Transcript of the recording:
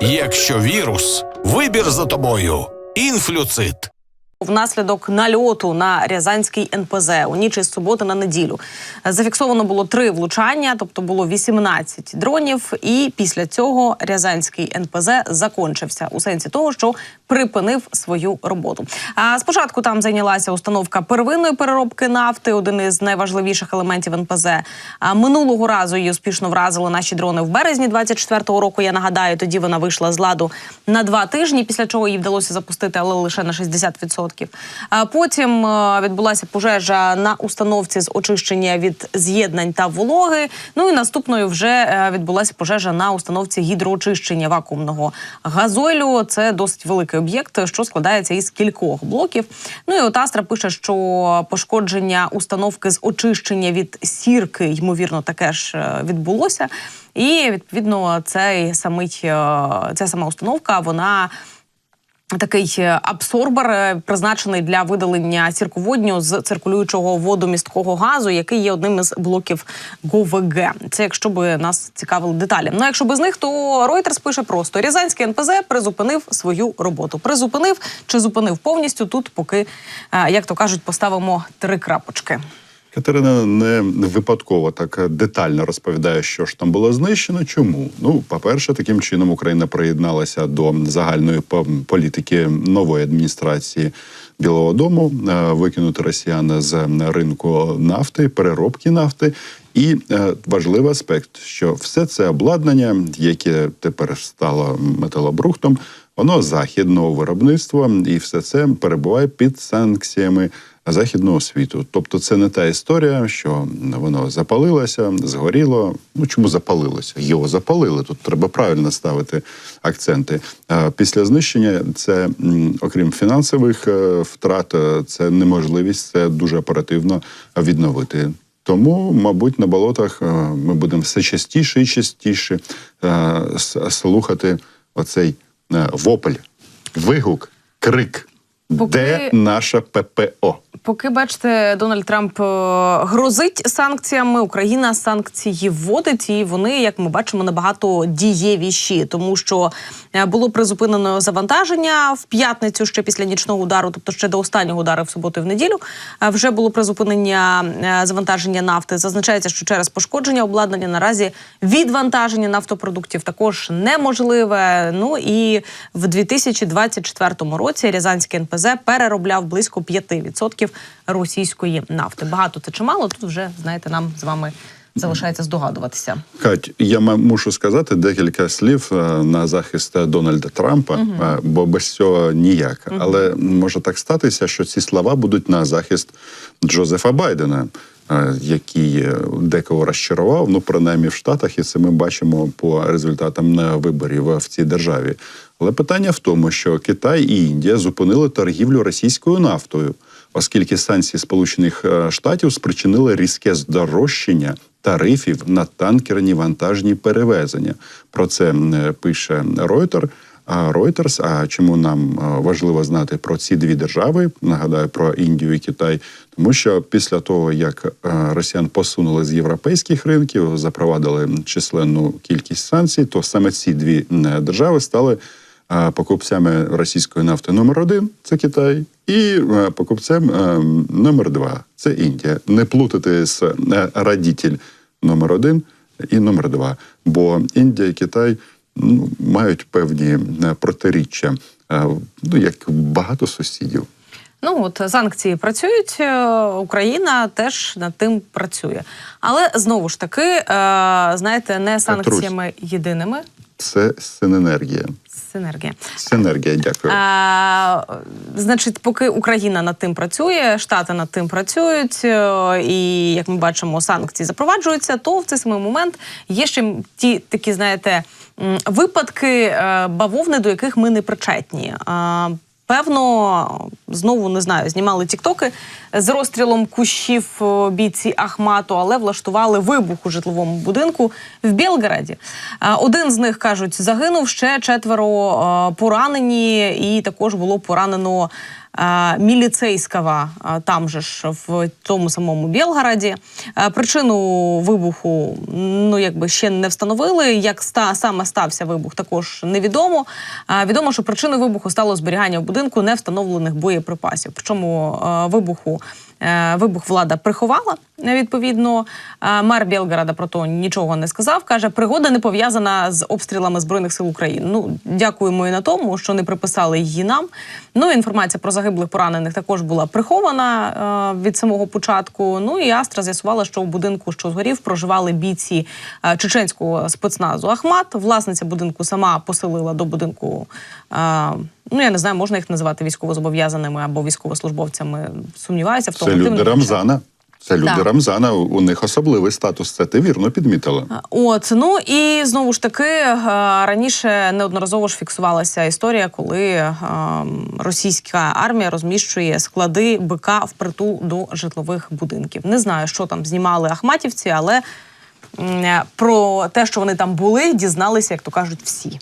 Якщо вірус, вибір за тобою. Інфлюцит. Внаслідок нальоту на Рязанський НПЗ у ніч із суботи на неділю зафіксовано було три влучання, тобто було 18 дронів. І після цього Рязанський НПЗ закончився у сенсі того, що припинив свою роботу. А спочатку там зайнялася установка первинної переробки нафти, один із найважливіших елементів НПЗ. А минулого разу її успішно вразили наші дрони в березні 24-го року. Я нагадаю, тоді вона вийшла з ладу на два тижні, після чого її вдалося запустити, але лише на 60%. А потім е, відбулася пожежа на установці з очищення від з'єднань та вологи. Ну і наступною вже е, відбулася пожежа на установці гідроочищення вакуумного газойлю. Це досить великий об'єкт, що складається із кількох блоків. Ну і от Астра пише, що пошкодження установки з очищення від сірки, ймовірно, таке ж е, відбулося. І відповідно цей самий ця сама установка вона. Такий е, абсорбер е, призначений для видалення сірководню з циркулюючого водомісткого газу, який є одним із блоків ГОВГ. Це якщо би нас цікавили деталі. Ну якщо без них, то Reuters пише просто: Рязанський НПЗ призупинив свою роботу. Призупинив чи зупинив повністю. Тут поки, е, як то кажуть, поставимо три крапочки. Катерина не випадково так детально розповідає, що ж там було знищено. Чому? Ну, по-перше, таким чином Україна приєдналася до загальної політики нової адміністрації Білого Дому, е, викинути росіян з ринку нафти, переробки нафти. І е, важливий аспект, що все це обладнання, яке тепер стало металобрухтом, воно західного виробництва, і все це перебуває під санкціями західного світу. Тобто, це не та історія, що воно запалилося, згоріло. Ну чому запалилося? Його запалили. Тут треба правильно ставити акценти. Після знищення це, окрім фінансових е, втрат, е, це неможливість це дуже оперативно відновити. Тому, мабуть, на болотах е, ми будемо все частіше і частіше слухати оцей вопль, вигук, крик. Поки- Де наша ППО? Поки бачите, Дональд Трамп е, грозить санкціями, Україна санкції вводить, і вони, як ми бачимо, набагато дієвіші, тому що е, було призупинено завантаження в п'ятницю ще після нічного удару, тобто ще до останнього удару в суботу і в неділю. е, Вже було призупинення завантаження нафти. Зазначається, що через пошкодження обладнання наразі відвантаження нафтопродуктів також неможливе. Ну і в 2024 році Рязанський НПЗ переробляв близько 5% російської нафти. Багато це чимало. Тут вже знаєте, нам з вами залишається здогадуватися. Кать, я мушу сказати декілька слів е, на захист Дональда Трампа, угу. бо без цього ніяк. Але може так статися, що ці слова будуть на захист Джозефа Байдена. Е, Який е, декого розчарував, ну принаймні в Штатах, і це ми бачимо по результатам виборів в цій державі. Але питання в тому, що Китай і Індія зупинили торгівлю російською нафтою, оскільки санкції Сполучених е, Штатів спричинили різке здорожчання тарифів на танкерні вантажні перевезення. Про це пише Reuters. Reuters, а чому нам важливо знати про ці дві держави? Нагадаю про Індію і Китай, тому що після того як росіян посунули з європейських ринків, запровадили численну кількість санкцій, то саме ці дві держави стали покупцями російської нафти номер один це Китай, і покупцем номер два це Індія. Не плутати з е, радітель номер один і номер два. Бо Індія і Китай ну, мають певні е, протиріччя, е, ну як багато сусідів. Ну от санкції працюють. е, Україна теж над тим працює, але знову ж таки, знаєте, не санкціями єдиними. Це синергія. Синергія. Синергія, дякую. А, значить, поки Україна над тим працює, Штати над тим працюють, і як ми бачимо, санкції запроваджуються, то в цей самий момент є ще ті такі, знаєте, випадки е, бавовни, до яких ми не причетні. А, Певно, знову не знаю, знімали тіктоки з розстрілом кущів бійці Ахмату, але влаштували вибух у житловому будинку в Білгороді. А, Один з них кажуть, загинув ще четверо е, поранені, і також було поранено міліцейського е, там же ж в тому самому Білгороді. Причину вибуху ну якби ще не встановили. Як ста саме стався вибух, також невідомо. Відомо, що причиною вибуху стало зберігання в будинку невстановлених боєприпасів. Причому вибуху. Е, Вибух влада приховала відповідно. Е, Мер Білгорода про то нічого не сказав. каже, пригода не пов'язана з обстрілами збройних сил України. Ну дякуємо і на тому, що не приписали її нам. Ну інформація про загиблих поранених також була прихована е, від самого початку. Ну і Астра з'ясувала, що у будинку, що згорів, проживали бійці чеченського спецназу Ахмат. Власниця будинку сама поселила до будинку. Ну, я не знаю, можна їх називати військовозобов'язаними або військовослужбовцями. Сумніваюся в тому. Це люди. Рамзана. Це люди Так. Рамзана. У у них особливий статус. Це ти вірно підмітила. От ну і знову ж таки е, раніше неодноразово ж фіксувалася історія, коли е, російська армія розміщує склади БК впритул до житлових будинків. Не знаю, що там знімали ахматівці, але е, про те, що вони там були, дізналися, як то кажуть, всі.